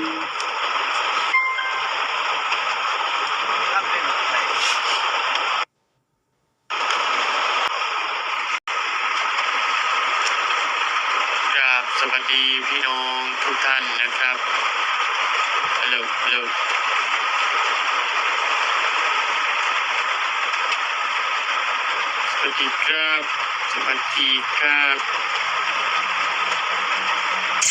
ครับสวัสดีพี่น้องทุกท่านนะครับเลิกเลิสวัสดีครับสวัสดีครับ อย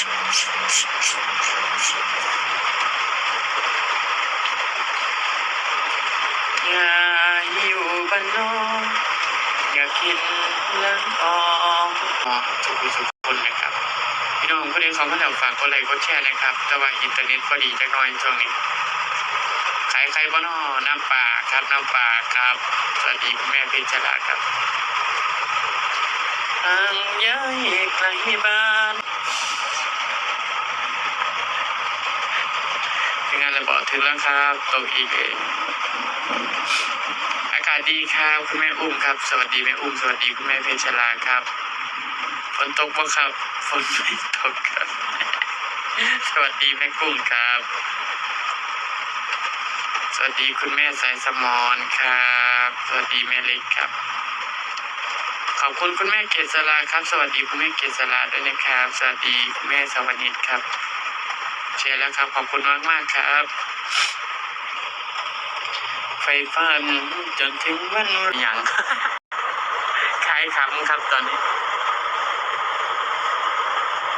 ่าอยู่บ้านนอกอย่ากินเล้งออกอ๋อทุกคนทุกคนนะครับ พี่น้องผู้ใดเขามาแล้วฝากกดไลค์กดแชร์นะครับ แต่ว่าอินเทอร์เน็ตพอดีจักหน่อยช่วงนี้ขายใครบ้านอน้ำปลาครับน้ำปลาครับสวัสดีคุณแม่เพชรลาครับทางย้ายไกลบ้าน ถึงงานระบาดถึงแล้วครับตกอีกเองอากาศดีครับคุณแม่อุ้มครับ สวัสดีแม่อุ้มสวัสดีคุณแม่เพชรลาครับฝนตกปะครับฝนไม่ตกครับ สวัสดีแม่กุ้งครับ สวัสดีคุณแม่สายสมอนครับ สวัสดีแม่เล็กครับ ขอบคุณคุณแม่เกษราครับ สวัสดีคุณแม่เกษราด้วยนะครับ สวัสดีคุณแม่สวัสดีครับ เชียร์แล้วครับ ขอบคุณมากมากครับ ไฟฟันจนถึงวันอย่างขายขำครับตอนนี้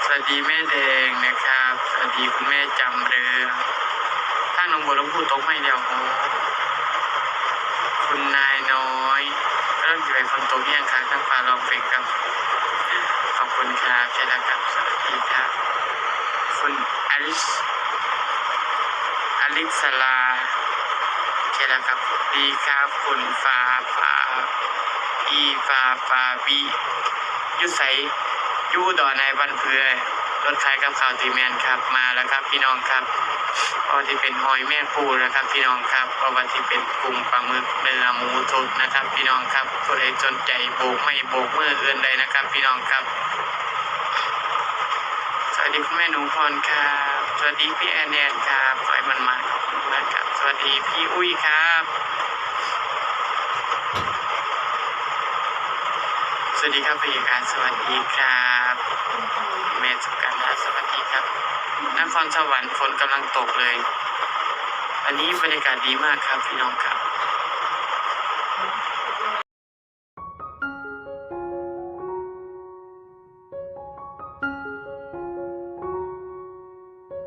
สวัสดีแม่แดงนะครับ สวัสดีคุณแม่จำเรือตั้งน้องบัวลำพูตกไม่เดียวคุณนายน้อยเริ่มอยู่ในคนโตเพียงครับทั้งฟ้าลองเพลงครับขอบคุณครับใช่แล้วครับสวัสดีครับคุณ ลิสอลิสลาโอเคแล้วครับดีครับคุณฟาฟาอีฟาฟาบียุใสยูดอนในบันเพื่อรถขายกับข่าวตีแมนครับมาแล้วครับ พี่น้องครับพอที่เป็นหอยแม่ปูนะครับ พี่น้องครับเพราะว่าที่เป็นกลุ่มปลาหมึกเนื้อหมูทุดนะครับ พี่น้องครับก็เลยสนใจโบกไม่โบกมือเอื่นเลยนะครับ พี่น้องครับ วัสดีคุณแม่หนูพรครับ สวัสดีพี่แอนแอนครับขอให้มันมาขอบคุณมากครับ สวัสดีพี่อุ้ยครับ สวัสดีครับพี่การสวัสดีครับเมธสุกันนะสวัสดีครับนครสวรรค์ฝนกำลังตกเลย อันนี้บรรยากาศดีมากครับพี่น้องครับ